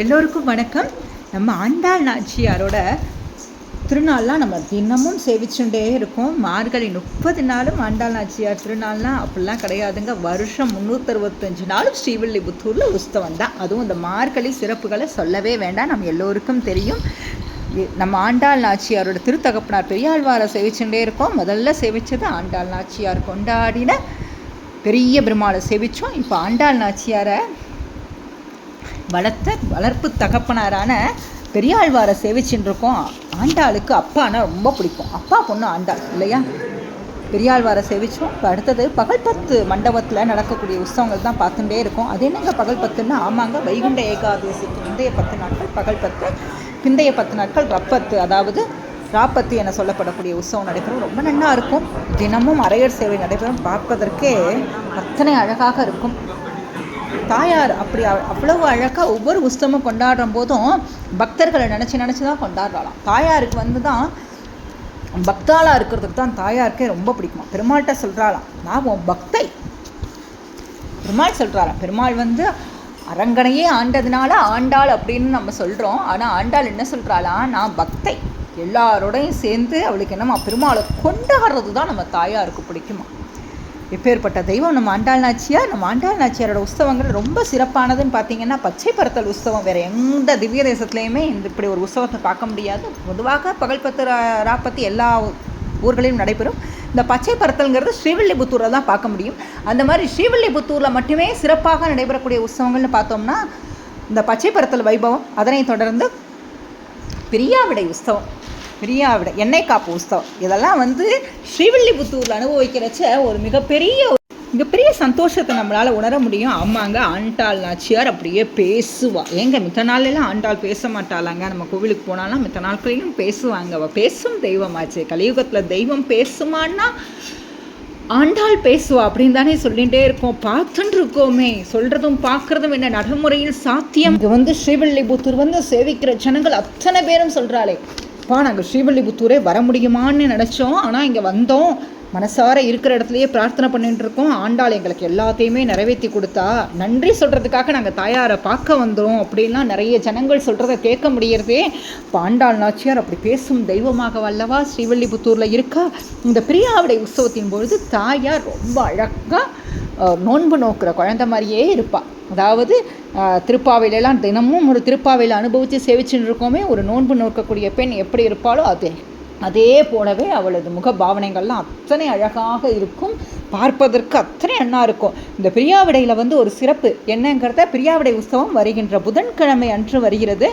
எல்லோருக்கும் வணக்கம். நம்ம ஆண்டாள் நாச்சியாரோட திருநாள்லாம் நம்ம தினமும் சேவிச்சுட்டே இருக்கோம். மார்கழி முப்பது நாளும் ஆண்டாள் நாச்சியார் திருநாள்லாம் அப்படிலாம் கிடையாதுங்க. வருஷம் முந்நூற்றறுபத்தஞ்சு நாளும் ஸ்ரீவில்லிபுத்தூரில் உஸ்தவம் தான். அதுவும் இந்த மார்கழி சிறப்புகளை சொல்லவே வேண்டாம். நம்ம எல்லோருக்கும் தெரியும். நம்ம ஆண்டாள் நாச்சியாரோட திருத்தகப்பனார் பெரியாழ்வாரை சேவிச்சுட்டே இருக்கோம். முதல்ல சேவிச்சது ஆண்டாள் நாச்சியார் கொண்டாடின பெரிய பெருமாளை சேவித்தோம் இப்போ ஆண்டாள் நாச்சியாரை வளர்த்த வளர்ப்பு தகப்பனாரான பெரியாழ்வாரை சேவிச்சுட்டுருக்கோம் ஆண்டாளுக்கு அப்பானா ரொம்ப பிடிக்கும். அப்பா பொண்ணு ஆண்டாள் இல்லையா? பெரியாழ்வாரை சேவிச்சோம். இப்போ அடுத்தது பகல் பத்து மண்டபத்தில் நடக்கக்கூடிய உற்சவங்கள் தான் பார்த்துட்டே இருக்கும். அது என்னங்க பகல் பத்துன்னா ஆமாங்க வைகுண்ட ஏகாதசிக்கு முந்தைய பத்து நாட்கள் பகல் பத்து பிந்தைய பத்து நாட்கள் ரப்பத்து அதாவது ராப்பத்து என சொல்லப்படக்கூடிய உற்சவம் நடைபெறும். ரொம்ப நல்லா இருக்கும். தினமும் அரையர் சேவை நடைபெறும். பார்ப்பதற்கே அத்தனை அழகாக இருக்கும். தாயார் அப்படி அவ்வளவு அழகாக ஒவ்வொரு உஸ்தமும் கொண்டாடுற போதும் பக்தர்களை நினச்சி நினச்சி தான் கொண்டாடுறாளாம். தாயாருக்கு வந்து தான் பக்தாளாக இருக்கிறதுக்கு தான் தாயாருக்கே ரொம்ப பிடிக்குமா. பெருமாள்கிட்ட சொல்கிறாளாம் நான் உன் பக்தை. பெருமாள் சொல்கிறாராம் பெருமாள் வந்து அரங்கனையே ஆண்டதுனால ஆண்டாள் அப்படின்னு நம்ம சொல்கிறோம் ஆனால் ஆண்டாள் என்ன சொல்கிறாளா நான் பக்தை. எல்லாரோடையும் சேர்ந்து அவளுக்கு என்னம்மா பெருமாளை கொண்டாடுறது தான் நம்ம தாயாருக்கு பிடிக்குமா? எப்பேற்பட்ட தெய்வம் நம்ம ஆண்டாள் நாச்சியார் நம்ம ஆண்டாள் நாச்சியாரோட உற்சவங்கள் ரொம்ப சிறப்பானதுன்னு பார்த்தீங்கன்னா பச்சை பரத்தல் உற்சவம் வேறு எந்த திவ்ய தேசத்துலேயுமே இந்த இப்படி ஒரு உற்சவத்தை பார்க்க முடியாது. பொதுவாக பகல் பத்து ரா- எல்லா ஊர்களிலும் நடைபெறும். இந்த பச்சை பரத்தல்ங்கிறது ஸ்ரீவில்லிபுத்தூரில் தான் பார்க்க முடியும். அந்த மாதிரி ஸ்ரீவில்லிபுத்தூரில் மட்டுமே சிறப்பாக நடைபெறக்கூடிய உற்சவங்கள்னு பார்த்தோம்னா இந்த பச்சை பரத்தல் வைபவம் அதனை தொடர்ந்து பிரியாவிடை உற்சவம். பிரியாவிடை எண்ணெய் காப்பு இதெல்லாம் வந்து ஸ்ரீவில்லிபுத்தூரில் அனுபவிக்கிறச்ச ஒரு மிகப்பெரிய மிகப்பெரிய சந்தோஷத்தை நம்மளால் உணர முடியும். ஆமாங்க ஆண்டாள் நாச்சியார் அப்படியே பேசுவாள் ஏங்க மித்த நாளெல்லாம் ஆண்டாள் பேச மாட்டாளாங்க? நம்ம கோவிலுக்கு போனாலும் மித்த நாட்களிலும் பேசுவாங்க. அவள் பேசும் தெய்வமாச்சு. கலியுகத்தில் தெய்வம் பேசுமான்னா ஆண்டாள் பேசுவா அப்படின்னு தானே சொல்லிகிட்டே இருக்கோம். பார்த்துட்டு இருக்கோமே. சொல்கிறதும் பார்க்குறதும் என்ன நடைமுறையில் சாத்தியம்? இங்கே வந்து ஸ்ரீவில்லிபுத்தூர் வந்து சேவிக்கிற ஜனங்கள் அத்தனை பேரும் சொல்கிறாளே அப்பா நாங்கள் ஸ்ரீவில்லிபுத்தூரே வர முடியுமான்னு நினச்சோம். ஆனால் இங்கே வந்தோம். மனசார இருக்கிற இடத்துலையே பிரார்த்தனை பண்ணிட்டு இருக்கோம். ஆண்டாள் எங்களுக்கு எல்லாத்தையுமே நிறைவேற்றி கொடுத்தா நன்றி சொல்கிறதுக்காக நாங்கள் தாயாரை பார்க்க வந்தோம் அப்படின்லாம் நிறைய ஜனங்கள் சொல்கிறத கேட்க முடியறதே. இப்போ ஆண்டாள் நாச்சியார் அப்படி பேசும் தெய்வமாக வல்லவா ஸ்ரீவல்லிபுத்தூரில் இருக்கா? இந்த பிரியாவிடை உற்சவத்தின் பொழுது தாயார் ரொம்ப அழகாக நோன்பு நோக்கிற குழந்தை மாதிரியே இருப்பாள் அதாவது திருப்பாவையிலலாம் தினமும் ஒரு திருப்பாவையில் அனுபவித்து சேவிச்சுட்டு இருக்கோமே ஒரு நோன்பு நோக்கக்கூடிய பெண் எப்படி இருப்பாளோ அதே. அதே போலவே அவளது முக பாவனைகள்லாம் அத்தனை அழகாக இருக்கும். பார்ப்பதற்கு அத்தனை அண்ணா இருக்கும். இந்த பிரியாவிடையில் வந்து ஒரு சிறப்பு என்னங்கிறத பிரியாவிடை உற்சவம் வருகின்ற புதன்கிழமை அன்று வருகிறது.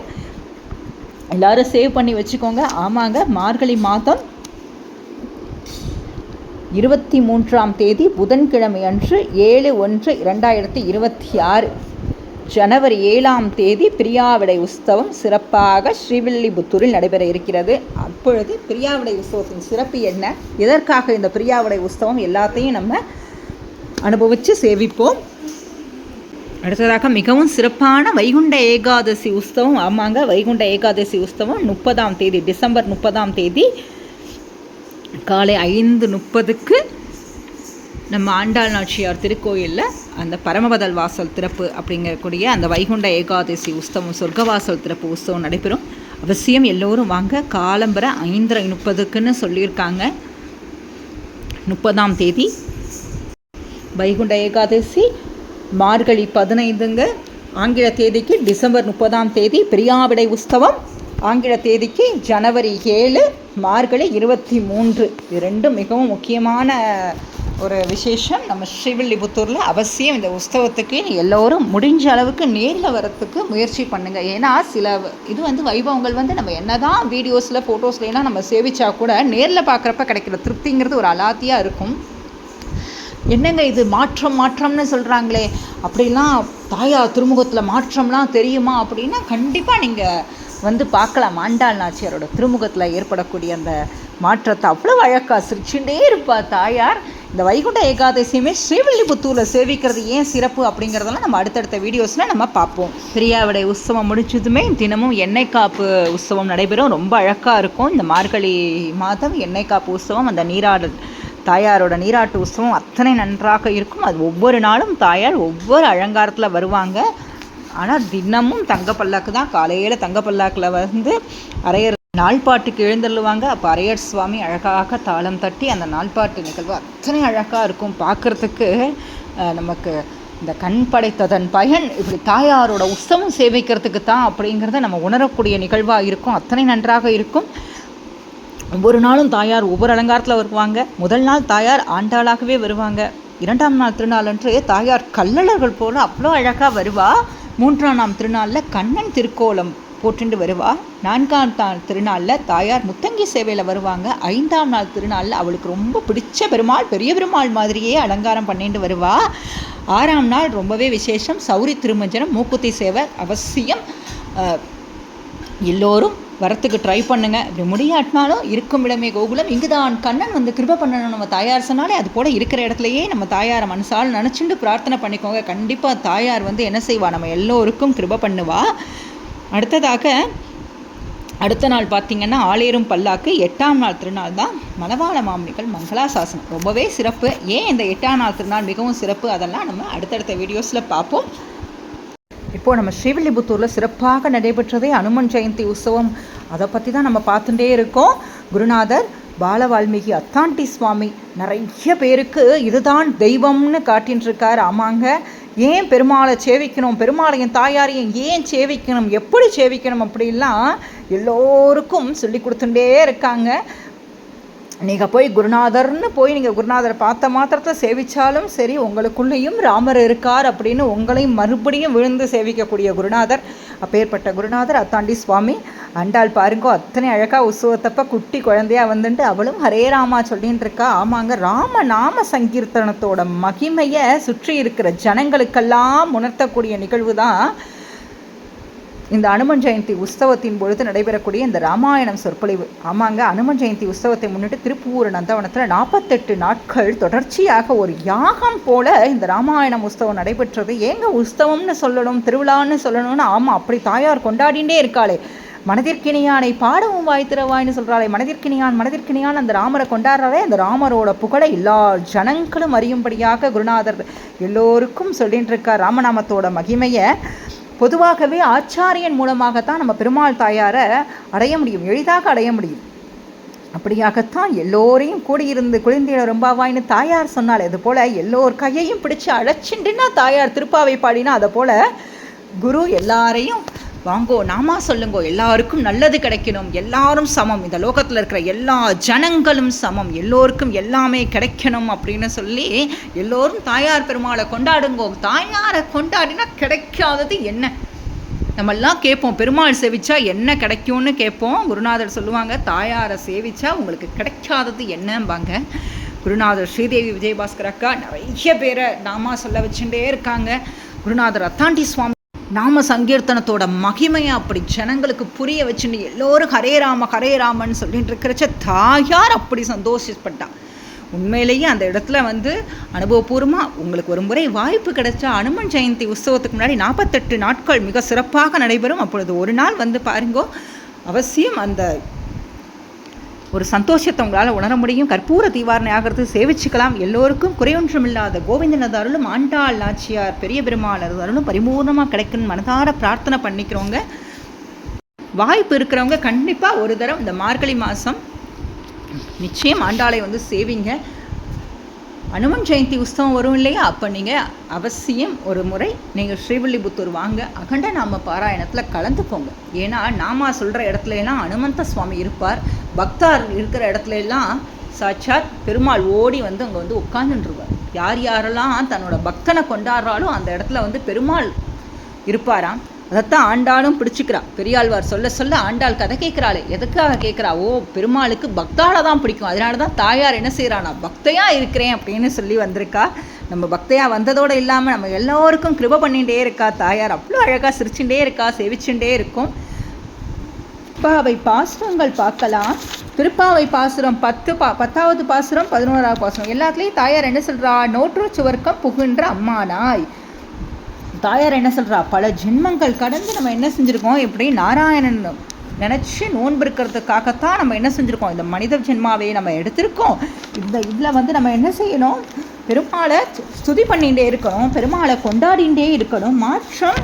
எல்லாரும் சேவ் பண்ணி வச்சுக்கோங்க. ஆமாங்க மார்கழி மாதம் இருபத்தி மூன்றாம் தேதி புதன்கிழமை அன்று ஏழு ஒன்று இரண்டாயிரத்தி இருபத்தி ஆறு. ஜனவரி ஏழாம் தேதி பிரியாவிடை உற்சவம் சிறப்பாக ஸ்ரீவில்லிபுத்தூரில் நடைபெற இருக்கிறது. அப்பொழுது பிரியாவிடை உற்சவத்தின் சிறப்பு என்ன? எதற்காக இந்த பிரியாவிடை உற்சவம் எல்லாத்தையும் நம்ம அனுபவித்து சேவிப்போம்? அடுத்ததாக மிகவும் சிறப்பான வைகுண்ட ஏகாதசி உற்சவம். ஆமாங்க வைகுண்ட ஏகாதசி உற்சவம் முப்பதாம் தேதி டிசம்பர் முப்பதாம் தேதி காலை ஐந்து முப்பதுக்கு நம்ம ஆண்டாள் நாச்சியார் திருக்கோயிலில் அந்த பரமபதல் வாசல் திறப்பு அப்படிங்கக்கூடிய அந்த வைகுண்ட ஏகாதசி உற்சவம் சொர்க்கவாசல் திறப்பு உற்சவம் நடைபெறும். அவசியம் எல்லோரும் வாங்க. காலம்பரை ஐந்தரை முப்பதுக்குன்னு சொல்லியிருக்காங்க. முப்பதாம் தேதி. வைகுண்ட ஏகாதசி மார்கழி பதினைந்துங்க. ஆங்கில தேதிக்கு டிசம்பர் முப்பதாம் தேதி பிரியாவிடை உற்சவம் ஆங்கில தேதிக்கு ஜனவரி ஏழு மார்கழி இருபத்தி மூன்று. இது ரெண்டும் மிகவும் முக்கியமான ஒரு விசேஷம் நம்ம ஸ்ரீவில்லிபுத்தூரில். அவசியம் இந்த உற்சவத்துக்கு எல்லோரும் முடிஞ்ச அளவுக்கு நேரில் வரத்துக்கு முயற்சி பண்ணுங்கள் ஏன்னா சில இது வந்து வைபவங்கள் வந்து நம்ம என்ன தான் வீடியோஸில் ஃபோட்டோஸ்லாம் நம்ம சேவிச்சா கூட நேரில் பார்க்குறப்ப கிடைக்கிற திருப்திங்கிறது ஒரு அலாத்தியாக இருக்கும். என்னங்க இது மாற்றம் மாற்றம்னு சொல்கிறாங்களே அப்படிலாம் தாயா திருமுகத்தில் மாற்றம்லாம் தெரியுமா அப்படின்னா கண்டிப்பாக நீங்கள் வந்து பார்க்கலாம். ஆண்டாள் நாச்சியாரோட திருமுகத்தில் ஏற்படக்கூடிய அந்த மாற்றத்தை அவ்வளோ அழகாக சிரிச்சுட்டே இருப்பா தாயார். இந்த வைகுண்ட ஏகாதசியுமே ஸ்ரீவில்லிபுத்தூரில் சேவிக்கிறது ஏன் சிறப்பு அப்படிங்கிறதெல்லாம் நம்ம அடுத்தடுத்த வீடியோஸில் நம்ம பார்ப்போம். பிரியாவிடை உற்சவம் முடிச்சதுமே தினமும் எண்ணெய் காப்பு உற்சவம் நடைபெறும். ரொம்ப அழகாக இருக்கும். இந்த மார்கழி மாதம் எண்ணெய் காப்பு உற்சவம் அந்த நீராடல் தாயாரோட நீராட்டு உற்சவம் அத்தனை நன்றாக இருக்கும். அது ஒவ்வொரு நாளும் தாயார் ஒவ்வொரு அலங்காரத்தில் வருவாங்க. ஆனால் தினமும் தங்க பல்லாக்கு தான் காலையில் தங்க பல்லாக்கில் வந்து அரையர் நாள்பாட்டுக்கு எழுந்தள்ளுவாங்க. அப்போ அரையர் சுவாமி அழகாக தாளம் தட்டி அந்த நாள்பாட்டு நிகழ்வு அத்தனை அழகாக இருக்கும். பார்க்குறதுக்கு நமக்கு இந்த கண் படைத்ததன் பயன் இப்படி தாயாரோட உற்சவம் சேவிக்கிறதுக்கு தான் அப்படிங்கிறத நம்ம உணரக்கூடிய நிகழ்வாக இருக்கும். அத்தனை நன்றாக இருக்கும். ஒவ்வொரு நாளும் தாயார் ஒவ்வொரு அலங்காரத்தில் வருவாங்க. முதல் நாள் தாயார் ஆண்டாளாகவே வருவாங்க. இரண்டாம் நாள் திருநாள் அன்று தாயார் கல்லழர்கள் போல அவ்வளோ அழகாக வருவா. மூன்றாம் நாள் திருநாளில் கண்ணன் திருக்கோலம். போற்றுண்டு வருவா. நான்காம் தான் திருநாளில் தாயார் முத்தங்கி சேவையில் வருவாங்க. ஐந்தாம் நாள் திருநாளில் அவளுக்கு ரொம்ப பிடிச்ச பெருமாள் பெரிய பெருமாள் மாதிரியே அலங்காரம் பண்ணிட்டு வருவா. ஆறாம் நாள் ரொம்பவே விசேஷம். சௌரி திருமஞ்சனம் மூக்குத்தி சேவை அவசியம். எல்லோரும் வரத்துக்கு ட்ரை பண்ணுங்க. இப்படி முடியாட்டினாலும் இருக்கும் இடமே கோகுலம். இங்கு தான் கண்ணன் வந்து கிருப பண்ணணும். நம்ம தாயார் சொன்னாலே அது போல் இருக்கிற இடத்துலையே நம்ம தாயாரை மனசால் நினச்சிட்டு பிரார்த்தனை பண்ணிக்கோங்க. கண்டிப்பாக தாயார் வந்து என்ன செய்வா? நம்ம எல்லோருக்கும் கிருப பண்ணுவா. அடுத்ததாக அடுத்த நாள் பார்த்திங்கன்னா ஆலேரும் பல்லாக்கு எட்டாம் நாள் திருநாள் தான் மணவாள மாமனிகள் மங்களாசாசனம். ரொம்பவே சிறப்பு. ஏன் இந்த எட்டாம் நாள் திருநாள் மிகவும் சிறப்பு? அதெல்லாம் நம்ம அடுத்தடுத்த வீடியோஸில் பார்ப்போம். இப்போது நம்ம ஸ்ரீவில்லிபுத்தூரில் சிறப்பாக நடைபெற்றதே அனுமன் ஜெயந்தி உற்சவம். அதை பற்றி தான் நம்ம பார்த்துட்டே இருக்கோம். குருநாதர் பால வால்மீகி அத்தாண்டி சுவாமி நிறைய பேருக்கு இதுதான் தெய்வம்னு காட்டின்ட்டுருக்கார் ஆமாங்க. ஏன் பெருமாளை சேவிக்கணும்? பெருமாளையும் தாயாரையும் ஏன் சேவிக்கணும்? எப்படி சேவிக்கணும் அப்படிலாம் எல்லோருக்கும் சொல்லி கொடுத்துட்டே இருக்காங்க. நீங்கள் போய் குருநாதர்னு போய் நீங்கள் குருநாதரை பார்த்த மாத்திரத்தை சேவித்தாலும் சரி உங்களுக்குள்ளேயும் ராமர் இருக்கார் அப்படின்னு உங்களையும் மறுபடியும் விழுந்து சேவிக்கக்கூடிய குருநாதர் அப்பேற்பட்ட குருநாதர் அத்தாண்டி சுவாமி. அண்டாள் பாருங்கோ அத்தனை அழகாக உற்சவத்தப்ப குட்டி குழந்தையா வந்துட்டு அவளும் ஹரே ராமா சொல்லின்னு இருக்கா. ஆமாங்க ராம நாம சங்கீர்த்தனத்தோட மகிமையை சுற்றி இருக்கிற ஜனங்களுக்கெல்லாம் உணர்த்தக்கூடிய நிகழ்வு தான் இந்த அனுமன் ஜெயந்தி உற்சவத்தின் பொழுது நடைபெறக்கூடிய இந்த ராமாயணம் சொற்பொழிவு. ஆமாங்க அனுமன் ஜெயந்தி உற்சவத்தை முன்னிட்டு திருப்பூர் நந்தவனத்தில் நாற்பத்தெட்டு நாட்கள் தொடர்ச்சியாக ஒரு யாகம் போல இந்த ராமாயணம் உற்சவம் நடைபெற்றது. ஏங்க உற்சவம்னு சொல்லணும் திருவிழான்னு சொல்லணும்னு? ஆமாம் அப்படி தாயார் கொண்டாடிண்டே இருக்காளே. மனதிற்கினியானை பாடவும் வாய்த்திரவாய்னு சொல்கிறாளே மனதிற்கினியான் மனதிற்கினியான் அந்த ராமரை கொண்டாடுறாலே அந்த ராமரோட புகழை எல்லா ஜனங்களும் அறியும்படியாக குருநாதர் எல்லோருக்கும் சொல்லிட்டு இருக்கார் ராமநாமத்தோட மகிமையை பொதுவாகவே ஆச்சாரியன் மூலமாகத்தான் நம்ம பெருமாள் தாயாரை அடைய முடியும் எளிதாக அடைய முடியும். அப்படியாகத்தான் எல்லோரையும் கூடியிருந்து ரொம்ப ரொம்பவாயின்னு தாயார் சொன்னால் அது போல் எல்லோர் கையையும் பிடிச்சு அழைச்சின்றுன்னா தாயார் திருப்பாவை பாடினா அதை போல் குரு எல்லாரையும் வாங்கோ நாமா சொல்லுங்கோ எல்லாருக்கும் நல்லது கிடைக்கணும். எல்லாரும் சமம். இந்த லோகத்தில் இருக்கிற எல்லா ஜனங்களும் சமம். எல்லோருக்கும் எல்லாமே கிடைக்கணும் அப்படின்னு சொல்லி எல்லோரும் தாயார் பெருமாளை கொண்டாடுங்கோ. தாயாரை கொண்டாடினா கிடைக்காதது என்ன? நம்மெல்லாம் கேட்போம் பெருமாள் சேவிச்சா என்ன கிடைக்கும்னு கேட்போம். குருநாதர் சொல்லுவாங்க தாயாரை சேவிச்சா உங்களுக்கு கிடைக்காதது என்னம்பாங்க? குருநாதர் ஸ்ரீதேவி விஜயபாஸ்கர் அக்கா நிறைய பேரை நாமா சொல்ல வச்சுட்டே இருக்காங்க. குருநாதர் அத்தாண்டி சுவாமி நாம சங்கீர்த்தனத்தோட மகிமையை அப்படி ஜனங்களுக்கு புரிய வச்சுன்னு எல்லோரும் ஹரே ராம ஹரே ராமன் சொல்லிட்டு இருக்கிறச்ச தாயார் அப்படி சந்தோஷப்பட்டான் உண்மையிலேயே அந்த இடத்துல வந்து அனுபவபூர்வமாக உங்களுக்கு ஒரு முறை வாய்ப்பு கிடைச்சா அனுமன் ஜெயந்தி உற்சவத்துக்கு முன்னாடி நாற்பத்தெட்டு நாட்கள் மிக சிறப்பாக நடைபெறும். அப்பொழுது ஒரு நாள் வந்து பாருங்கோ அவசியம் அந்த ஒரு சந்தோஷத்தை உங்களால் உணர முடியும். கற்பூர தீவாரணை ஆகிறது சேவிச்சுக்கலாம். எல்லோருக்கும் குறையொன்றுமில்லாத கோவிந்தனது அருளும் ஆண்டாள் நாச்சியார் பெரிய பெருமாள் அருளும் பரிபூர்ணமாக கிடைக்குன்னு மனதார பிரார்த்தனை பண்ணிக்கிறவங்க வாய்ப்பு இருக்கிறவங்க கண்டிப்பாக ஒரு தரம் இந்த மார்கழி மாதம் நிச்சயம் ஆண்டாளை வந்து சேவிங்க. அனுமன் ஜெயந்தி உற்சவம் வரும் இல்லையா? அப்போ நீங்கள் அவசியம் ஒரு முறை நீங்கள் ஸ்ரீவில்லிபுத்தூர் வாங்க. அகண்ட நாம பாராயணத்தில் கலந்துக்கோங்க. ஏன்னா நாமா சொல்கிற இடத்துல எல்லாம் அனுமந்த சுவாமி இருப்பார். பக்தார் இருக்கிற இடத்துல எல்லாம் சாட்சாத் பெருமாள் ஓடி வந்து அங்கே வந்து உட்காந்துருவார் யார் யாரெல்லாம் தன்னோட பக்தனை கொண்டாடுறாலும் அந்த இடத்துல வந்து பெருமாள் இருப்பாராம். அதைத்தான் ஆண்டாளும் பிடிச்சிக்கிறா. பெரியாழ்வார் சொல்ல சொல்ல ஆண்டாள் கதை கேட்குறாளே. எதுக்காக கேட்குறா? ஓ பெருமாளுக்கு பக்தால தான் பிடிக்கும். அதனால தான் தாயார் என்ன செய்கிறானா பக்தையாக இருக்கிறேன் அப்படின்னு சொல்லி வந்திருக்கா. நம்ம பக்தையாக வந்ததோடு இல்லாமல் நம்ம எல்லோருக்கும் கிருப பண்ணிகிட்டே இருக்கா. தாயார் அவ்வளோ அழகாக சிரிச்சுட்டே இருக்கா செவிச்சுட்டே இருக்கும். திருப்பாவை பாசுரங்கள் பார்க்கலாம். திருப்பாவை பாசுரம் பத்து பா பத்தாவது பாசுரம் பதினோராவது பாசுரம். எல்லாத்துலேயும் தாயார் என்ன சொல்கிறா நோற்று சுவர்க்கம் புகுன்ற அம்மானாய். தாயார் என்ன சொல்கிறா பல ஜென்மங்கள் கடந்து நம்ம என்ன செஞ்சுருக்கோம்? எப்படி நாராயணன் நினச்சி நோன்பு இருக்கிறதுக்காகத்தான் நம்ம என்ன செஞ்சுருக்கோம்? இந்த மனித ஜென்மாவை நம்ம எடுத்திருக்கோம். இந்த இதில் வந்து நம்ம என்ன செய்யணும்? பெருமாளை ஸ்துதி பண்ணிகிட்டே இருக்கணும். பெருமாளை கொண்டாடிகிட்டே இருக்கணும். மாற்றம்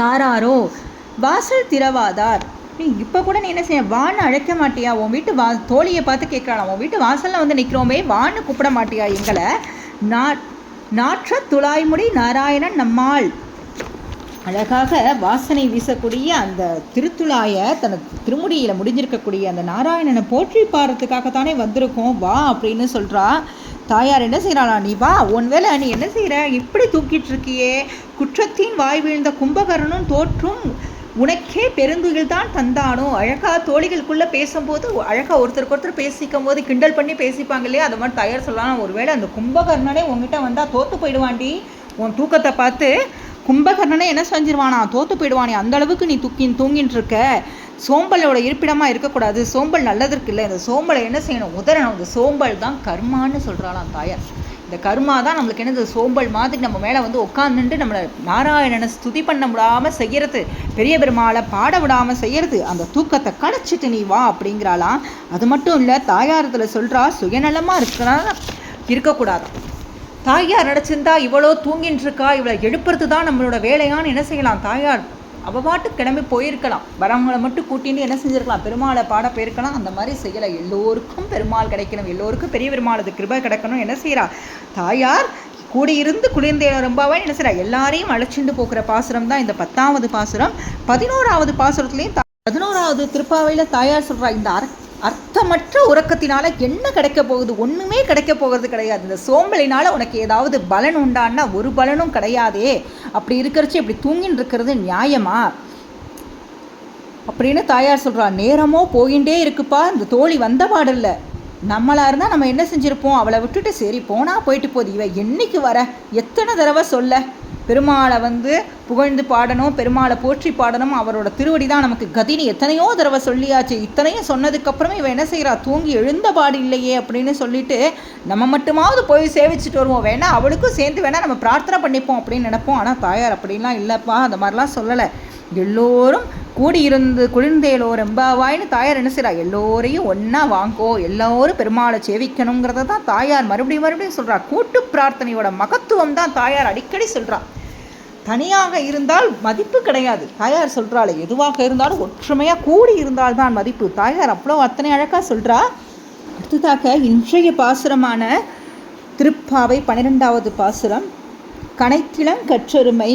தாராரோ வாசல் திறவாதார். நீ இப்போ கூட நீ என்ன செய்ய? வான்னு அழைக்க மாட்டியா? உன் வீட்டு வா தோழியை பார்த்து கேட்கலாம் உன் வீட்டு வாசலில் வந்து நிற்கிறோமே வான்னு கூப்பிட மாட்டியா எங்களை? நான் நாற்ற துளாய்முடி நாராயணன் நம்மாள். அழகாக வாசனை வீசக்கூடிய அந்த திருத்துழாயை தனது திருமுடியில் முடிஞ்சிருக்கக்கூடிய அந்த நாராயணனை போற்றி பாடுறதுக்காக தானே வந்திருக்கோம். வா அப்படின்னு சொல்கிறா தாயார் என்ன செய்கிறாளா நீ வா உன் வேலை நீ என்ன செய்கிற இப்படி தூக்கிட்டு இருக்கியே. குற்றத்தின் வாய் வீழ்ந்த கும்பகரனும் தோற்றும் உனக்கே பெருந்துயில் தான் தந்தானோ? அழகாக தோழிகளுக்குள்ளே பேசும்போது அழகாக ஒருத்தருக்கு ஒருத்தர் பேசிக்கும் போது கிண்டல் பண்ணி பேசிப்பாங்க இல்லையா? அது மாதிரி தயார் சொல்லலாம். ஒருவேளை அந்த கும்பகர்ணனே உங்ககிட்ட வந்தால் தோற்று போயிடுவாண்டி. உன் தூக்கத்தை பார்த்து கும்பகர்ணனே என்ன செஞ்சிருவானா? தோற்று போயிடுவானே. அந்த அளவுக்கு நீ தூக்கி தூங்கின்னு இருக்க சோம்பலோட இருப்பிடமாக இருக்கக்கூடாது. சோம்பல் நல்லதற்கு இல்லை இந்த சோம்பலை என்ன செய்யணும்? உதறணும். இந்த சோம்பல் தான் கர்மான்னு சொல்கிறாளாம் தாயார். இந்த கர்மா தான் நம்மளுக்கு என்னது? சோம்பல் மாதிரி நம்ம மேலே வந்து உட்காந்துட்டு நம்மளை நாராயணனை ஸ்துதி பண்ண விடாமல் செய்கிறது பெரிய பெருமாளை பாட விடாமல் செய்கிறது அந்த தூக்கத்தை கடைச்சிட்டு நீ வா அப்படிங்கிறாளாம். அது மட்டும் இல்லை தாயாரத்தில் சொல்கிறா சுயநலமாக இருக்கிறா இருக்கக்கூடாது. தாயார் நடிச்சிருந்தா இவ்வளோ தூங்கின்னு இருக்கா இவளை எழுப்புறது தான் நம்மளோட வேலையான்னு என்ன செய்யலாம்? தாயார் அவள் பாட்டு கிளம்பி போயிருக்கலாம். வரவங்களை மட்டும் கூட்டின்னு என்ன செஞ்சிருக்கலாம்? பெருமாளை பாட போயிருக்கலாம். அந்த மாதிரி செய்யலை. எல்லோருக்கும் பெருமாள் கிடைக்கணும். எல்லோருக்கும் பெரிய பெருமாளது கிருபை கிடைக்கணும் என்ன செய்கிறா தாயார் கூடியிருந்து குளிர்ந்த ரொம்பவே என்ன செய்கிறா எல்லாரையும் அழைச்சிட்டு போகிற பாசுரம் தான் இந்த பத்தாவது பாசுரம். பதினோராவது பாசுரத்துலேயும் பதினோராவது திருப்பாவையில் தாயார் சொல்கிறா இந்த அர அர்த்தமற்ற உறக்கத்தினால என்ன கிடைக்க போகுது? ஒன்றுமே கிடைக்க போகிறது கிடையாது. இந்த சோம்பலினால உனக்கு ஏதாவது பலன் உண்டான்னா ஒரு பலனும் கிடையாதே. அப்படி இருக்கிறச்சு இப்படி தூங்கின்னு இருக்கிறது நியாயமா? அப்படின்னு தாயார் சொல்கிறா நேரமோ போயிட்டே இருக்குப்பா. இந்த தோழி வந்த பாடல்ல. நம்மளாக இருந்தால் நம்ம என்ன செஞ்சுருப்போம்? அவளை விட்டுட்டு சரி போனால் போயிட்டு போகுது. இவ என்னைக்கு வர? எத்தனை தடவை சொல்ல? பெருமாளை வந்து புகழ்ந்து பாடணும் பெருமாளை போற்றி பாடணும். அவரோட திருவடி தான் நமக்கு கதினி. எத்தனையோ தடவை சொல்லியாச்சு. இத்தனையும் சொன்னதுக்கப்புறமே இவன் என்ன செய்கிறா தூங்கி எழுந்த பாடு இல்லையே அப்படின்னு சொல்லிட்டு நம்ம மட்டுமாவது போய் சேவிச்சுட்டு வருவோம். வேணா அவளுக்கும் சேர்ந்து வேணா நம்ம பிரார்த்தனை பண்ணிப்போம் அப்படின்னு நினைப்போம். ஆனால் தாயார் அப்படிலாம் இல்லைப்பா. அந்த மாதிரிலாம் சொல்லலை. எல்லோரும் கூடியிருந்து குளிர்ந்தேலோ ரெம்பாவாயின்னு தாயார் என்ன செய்கிறா எல்லோரையும் ஒன்றா வாங்கோ. எல்லோரும் பெருமாளை சேவிக்கணுங்கிறத தான் தாயார் மறுபடியும் மறுபடியும் சொல்கிறா கூட்டு பிரார்த்தனையோட மகத்துவம் தான் தாயார் அடிக்கடி சொல்கிறா தனியாக இருந்தால் மதிப்பு கிடையாது. தாயார் சொல்கிறாள் எதுவாக இருந்தாலும் ஒற்றுமையாக கூடி இருந்தால் தான் மதிப்பு. தாயார் அவ்வளோ அத்தனை அழகாக சொல்கிறா அடுத்ததாக இன்றைய பாசுரமான திருப்பாவை பன்னிரெண்டாவது பாசுரம் கனைத்திளம் கற்றெருமை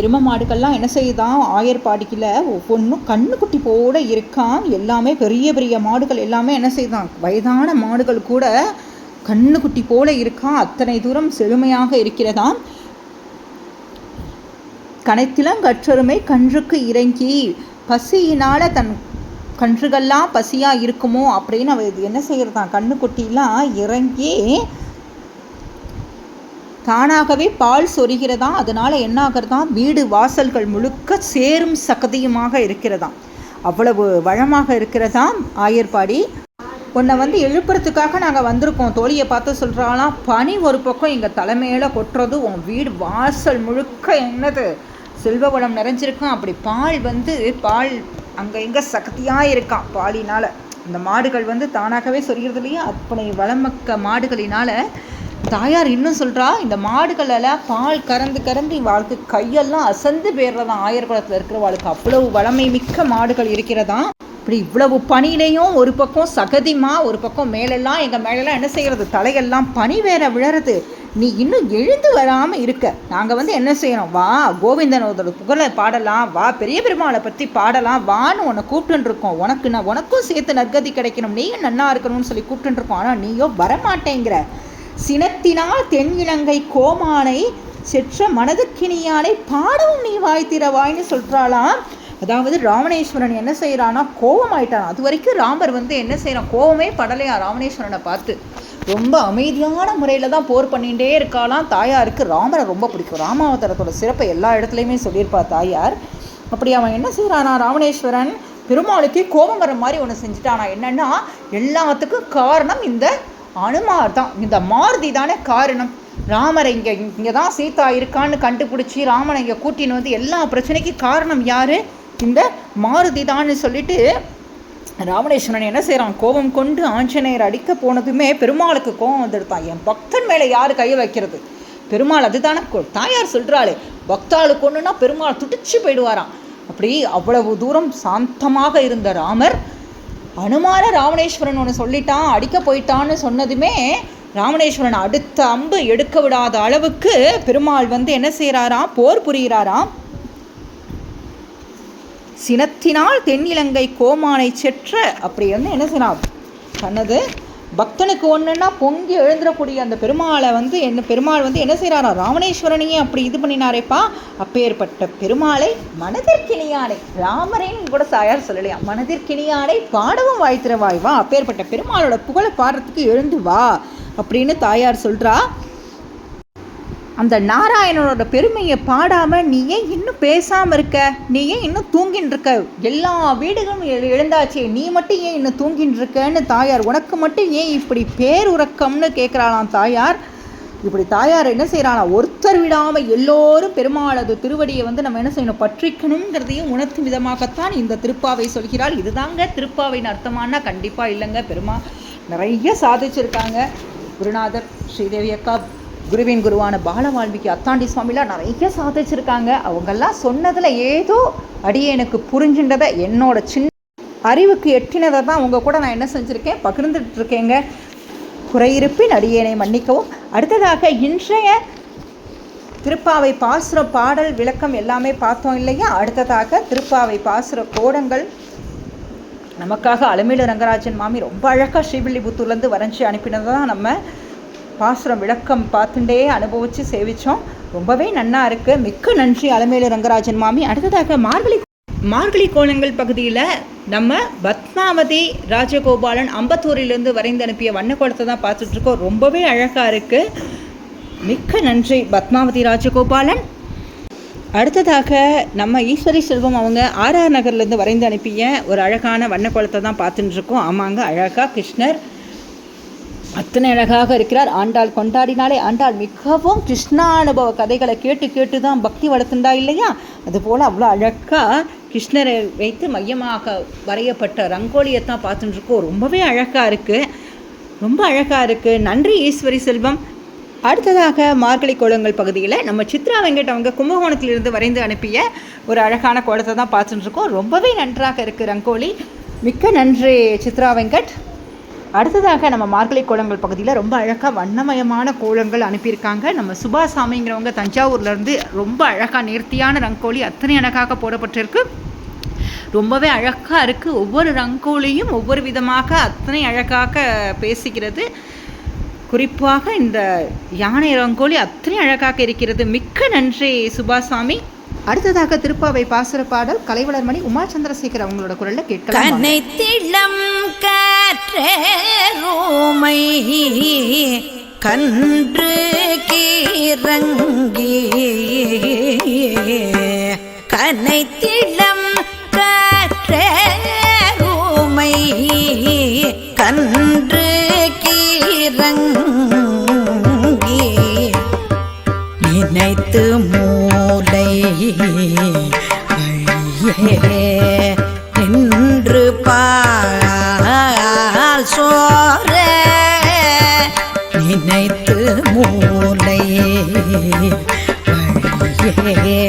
எரும மாடுகள்லாம் என்ன செய்யுதான் ஆயர்பாடிக்கில் ஒவ்வொன்றும் கண்ணுக்குட்டி போட இருக்கான். எல்லாமே பெரிய பெரிய மாடுகள் எல்லாமே என்ன செய்தான்? வயதான மாடுகள் கூட கண்ணுக்குட்டி போல இருக்கான் அத்தனை தூரம் செழுமையாக இருக்கிறதாம். கனைத்திலம் கற்றொருமை கன்றுக்கு இறங்கி பசியினால் தன் கன்றுகள்லாம் பசியாக இருக்குமோ அப்படின்னு அவ இது என்ன செய்கிறதான் கண்ணுக்குட்டிலாம் இறங்கி தானாகவே பால் சொரிகிறதா? அதனால் என்ன ஆகிறதாம் வீடு வாசல்கள் முழுக்க சேரும் சகதியுமாக இருக்கிறதாம். அவ்வளவு வளமாக இருக்கிறதாம் ஆயர்பாடி. உன்னை வந்து எழுப்புறதுக்காக நாங்கள் வந்திருக்கோம். தோழியை பார்த்து சொல்கிறாலாம் பனி ஒரு பக்கம் எங்கள் தலைமையில் கொட்டுறது உன் வீடு வாசல் முழுக்க என்னது? செல்வ வளம் நிறைஞ்சிருக்கான் அப்படி பால் வந்து பால் அங்கே எங்கே சக்தியாக இருக்கான் பாலினால். இந்த மாடுகள் வந்து தானாகவே சொல்கிறது இல்லையா? அப்படி வளமக்க மாடுகளினால் தாயார் இன்னும் சொல்கிறா இந்த மாடுகளெல்லாம் பால் கறந்து கறந்து வாழ்க்கை கையெல்லாம் அசந்து போயிடுறதான். ஆயர்குளத்தில் இருக்கிறவாளுக்கு அவ்வளவு வளமை மிக்க மாடுகள் இருக்கிறதான் இப்படி இவ்வளவு பனிலையும் ஒரு பக்கம் சகதிமா ஒரு பக்கம் மேலெல்லாம் எங்கள் மேலெல்லாம் என்ன செய்கிறது தலையெல்லாம் பனி வேற விழறது. நீ இன்னும் எழுந்து வராமல் இருக்க. நாங்கள் வந்து என்ன செய்யணும்? வா கோவிந்தனோட புகழை பாடலாம். வா பெரிய பெருமாளை பற்றி பாடலாம். வான்னு உன்னை கூப்பிட்டுருக்கோம் உனக்கு நான் உனக்கும் சேர்த்து நற்கதி கிடைக்கணும். நீயும் நன்னா இருக்கணும்னு சொல்லி கூப்பிட்டுருக்கோம் ஆனால் நீயோ வரமாட்டேங்கிற. சினத்தினால் தென் இலங்கை கோமானை செற்ற மனதுக்கினியானை பாடவும் நீ வாய் சொல்கிறாளாம் அதாவது ராமணேஸ்வரன் என்ன செய்கிறான்னா கோபம் ஆயிட்டான் அது வரைக்கும் ராமர் வந்து என்ன செய்கிறான் கோபமே படலையா ராமணேஸ்வரனை பார்த்து. ரொம்ப அமைதியான முறையில் தான் போர் பண்ணிகிட்டே இருக்காளாம் தாயாருக்கு. ராமரை ரொம்ப பிடிக்கும். ராமாவதாரத்தோட சிறப்பை எல்லா இடத்துலையுமே சொல்லியிருப்பா தாயார். அப்படி அவன் என்ன செய்கிறானா ராமணேஸ்வரன் பெருமாளுக்கு கோபம் வர மாதிரி ஒன்று செஞ்சுட்டானா? என்னென்னா எல்லாத்துக்கும் காரணம் இந்த அனுமார் தான். இந்த மாருதி தானே காரணம். ராமரை இங்கே இங்கே தான் சீதா இருக்கான்னு கண்டுபிடிச்சி ராமனை இங்கே கூட்டின்னு வந்து எல்லா பிரச்சனைக்கும் காரணம் யார்? இந்த மாருதி தான்னு சொல்லிட்டு ராமணேஸ்வரன் என்ன செய்கிறான் கோபம் கொண்டு ஆஞ்சநேயர் அடிக்க போனதுமே பெருமாளுக்கு கோபம் வந்துடுத்தான். என் பக்தன் மேலே யார் கையை வைக்கிறது? பெருமாள் அதுதானே தாயார் சொல்கிறாளே பக்தாளுக்கு ஒன்றுனா பெருமாள் துடிச்சு போயிடுவாராம். அப்படி அவ்வளவு தூரம் சாந்தமாக இருந்த ராமர் அனுமான ராமணேஸ்வரன் ஒன்று சொல்லிட்டான் அடிக்க போயிட்டான்னு சொன்னதுமே ராமணேஸ்வரன் அடுத்த அம்பு எடுக்க விடாத அளவுக்கு பெருமாள் வந்து என்ன செய்கிறாராம் போர் புரிகிறாராம். சினத்தினால் தென்னிலங்கை கோமானை செற்ற அப்படி வந்து என்ன செய்யலாம் தனது பக்தனுக்கு ஒன்றுன்னா பொங்கி எழுந்துடக்கூடிய அந்த பெருமாளை வந்து என்ன பெருமாள் வந்து என்ன செய்கிறாரா ராமணேஸ்வரனையே அப்படி இது பண்ணினாரேப்பா. அப்பேற்பட்ட பெருமாளை மனதிற்கினியானை ராமரேன்னு கூட தாயார் சொல்லலையா மனதிற்கினியானை பாடவும் வாய்த்திரவாய் வா. அப்பேற்பட்ட பெருமாளோட புகழை பாடுறதுக்கு எழுந்து வா அப்படின்னு தாயார் சொல்கிறா அந்த நாராயணனோட பெருமையை பாடாமல் நீ ஏன் இன்னும் பேசாமல் இருக்க? நீ ஏன் இன்னும் தூங்கின்னு இருக்க? எல்லா வீடுகளும் எழு- எழுந்தாச்சே நீ மட்டும் ஏன் இன்னும் தூங்கின்னு இருக்கன்னு தாயார் உனக்கு மட்டும் ஏன் இப்படி பேருறக்கம்னு கேட்குறாளாம் தாயார்? இப்படி தாயார் என்ன செய்கிறானா ஒருத்தர் விடாமல் எல்லோரும் பெருமாளது திருவடியை வந்து நம்ம என்ன செய்யணும் பற்றிக்கணுங்கிறதையும் உணர்த்தும் விதமாகத்தான் இந்த திருப்பாவை சொல்கிறாள். இதுதாங்க திருப்பாவையின் அர்த்தமானா? கண்டிப்பாக இல்லைங்க. பெருமா நிறைய சாதிச்சிருக்காங்க. குருநாதர் ஸ்ரீதேவி அக்கா குருவின் குருவான பாலவால்மீகி அத்தாண்டி சுவாமிலாம் நிறைய சாதிச்சிருக்காங்க. அவங்கெல்லாம் சொன்னதில் ஏதோ அடியேனுக்கு புரிஞ்சின்றதை என்னோட சின்ன அறிவுக்கு எட்டினதை தான் உங்கள் கூட நான் என்ன செஞ்சுருக்கேன் பகிர்ந்துட்டு இருக்கேங்க குறையிருப்பின் அடியேனை மன்னிக்கவும். அடுத்ததாக இன்றைய திருப்பாவை பாசுர பாடல் விளக்கம் எல்லாமே பார்த்தோம் இல்லையா? அடுத்ததாக திருப்பாவை பாசுர கோடங்கள். நமக்காக அலமேலு ரங்கராஜன் மாமி ரொம்ப அழகாக ஸ்ரீவில்லிபுத்தூர்லேருந்து வரைஞ்சி அனுப்பினது தான் நம்ம பாசுரம் விளக்கம் பார்த்துட்டே அனுபவித்து சேவித்தோம் ரொம்பவே நன்னா இருக்குது மிக்க நன்றி அலமேலு ரங்கராஜன் மாமி. அடுத்ததாக மார்கழி மார்கழி கோலங்கள் பகுதியில் நம்ம பத்மாவதி ராஜகோபாலன் அம்பத்தூரிலிருந்து வரைந்து அனுப்பிய வண்ணக்கோலத்தை தான் பார்த்துட்ருக்கோம். ரொம்பவே அழகாக இருக்குது மிக்க நன்றி பத்மாவதி ராஜகோபாலன். அடுத்ததாக நம்ம ஈஸ்வரி செல்வம் அவங்க ஆர்ஆர் நகர்லேருந்து வரைந்து அனுப்பிய ஒரு அழகான வண்ணக்கோலத்தை தான் பார்த்துட்டு இருக்கோம் ஆமாங்க அழகாக கிருஷ்ணர் அத்தனை அழகாக இருக்கிறார். ஆண்டாள் கொண்டாடினாலே ஆண்டாள் மிகவும் கிருஷ்ணானுபவ கதைகளை கேட்டு கேட்டு தான் பக்தி வளர்த்துண்டா இல்லையா? அதுபோல் அவ்வளோ அழகாக கிருஷ்ணரை வைத்து மையமாக வரையப்பட்ட ரங்கோலியை தான் பார்த்துட்டுருக்கோம். ரொம்பவே அழகாக இருக்குது ரொம்ப அழகாக இருக்குது நன்றி ஈஸ்வரி செல்வம். அடுத்ததாக மார்கழி கோலங்கள் பகுதியில் நம்ம சித்ரா வெங்கட் அவங்க கும்பகோணத்திலிருந்து வரைந்து அனுப்பிய ஒரு அழகான கோலத்தை தான் பார்த்துட்டுருக்கோம். ரொம்பவே நன்றாக இருக்குது ரங்கோலி. மிக்க நன்றி சித்ரா வெங்கட். அடுத்ததாக நம்ம மார்கழி கோலங்கள் பகுதியில் ரொம்ப அழகாக வண்ணமயமான கோலங்கள் அனுப்பியிருக்காங்க. நம்ம சுபாசாமிங்கிறவங்க தஞ்சாவூர்லேருந்து ரொம்ப அழகாக நேர்த்தியான ரங்கோலி அத்தனை அழகாக போடப்பட்டிருக்கு. ரொம்பவே அழகாக இருக்குது ஒவ்வொரு ரங்கோலியும் ஒவ்வொரு விதமாக அத்தனை அழகாக பேசுகிறது. குறிப்பாக இந்த யானை ரங்கோலி அத்தனை அழகாக இருக்கிறது. மிக்க நன்றி சுபாசாமி. அடுத்ததாக திருப்பாவை பாசுர பாடல் கலைவளர்மணி உமா சந்திரசேகர் அவங்களோட குரல்ல கேட்கலாம் வாங்க. கனைத்திளம் காற்றூமை கன்று கீரங்கி கனைத்திளம் காற்றூமை கன்று கீரங்கி நினைத்து மூலை வழியே நின்று பால் சோர நினைத்து மூலை அழியே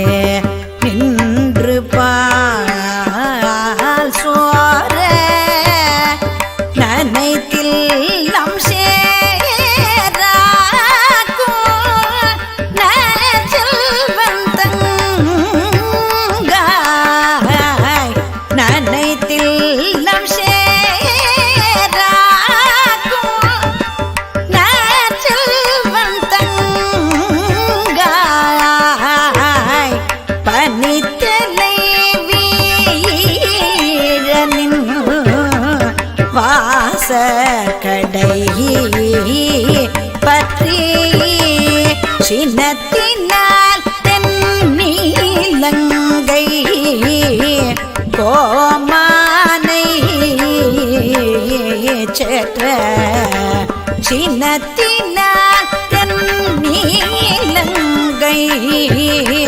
தென்னீலங்கை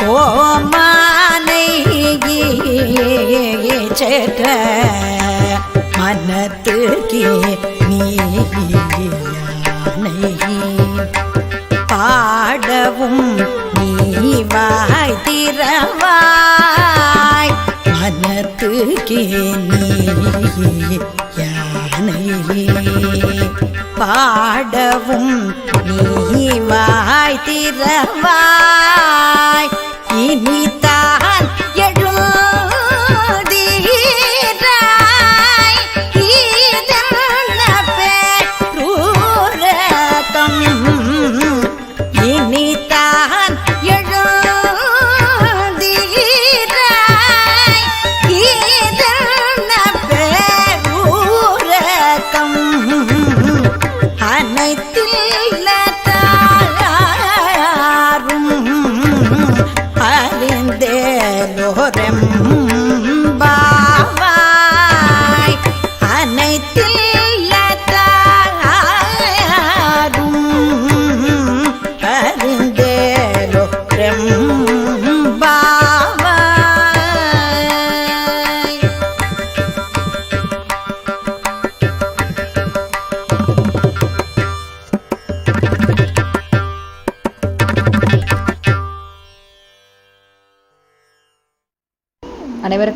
கோமானை சேற்ற மனத்துக்கே நீ பாட பாடவும் நீ வாய் திறவாய் மனத்துக்கே நீ யானை. பாடவும் நீ வாய் திறவாய். இனிதான்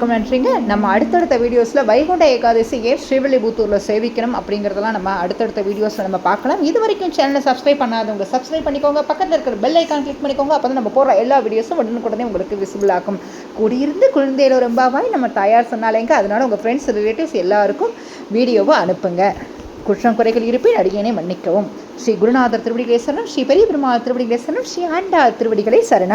அனைவருக்கும் நன்றிங்க நம்ம அடுத்தடுத்த வீடியோஸில் வைகுண்ட ஏகாதசி ஏன் ஸ்ரீவில்லிபுத்தூரில் சேவிக்கணும் அப்படிங்கிறதெல்லாம் நம்ம அடுத்தடுத்த வீடியோஸில் நம்ம பார்க்கலாம். இது வரைக்கும் சேனலை சப்ஸ்கிரைப் பண்ணாதவங்க சப்ஸ்கிரைப் பண்ணிக்கோங்க. பக்கத்தில் இருக்கிற பெல் ஐக்கான் கிளிக் பண்ணிக்கோங்க. அப்போ தான் நம்ம போடுற எல்லா வீடியோஸும் உடனுக்குடனே உங்களுக்கு விசிபிள் ஆகும். கூடியிருந்து குழந்தையில ரொம்பவாய் நம்ம தயார் சொன்னாலேங்க அதனால உங்கள் ஃப்ரெண்ட்ஸ் ரிலேட்டிவ்ஸ் எல்லாருக்கும் வீடியோவை அனுப்புங்க. குற்றம் குறைகள் இருப்பின் அடியனை மன்னிக்கவும். ஸ்ரீ குருநாதர் திருவடிகளை சரணம். ஸ்ரீ பெரிய பெருமாள் திருவடிகளை சரணம். ஸ்ரீ ஆண்டா திருவடிகளை சரணம்.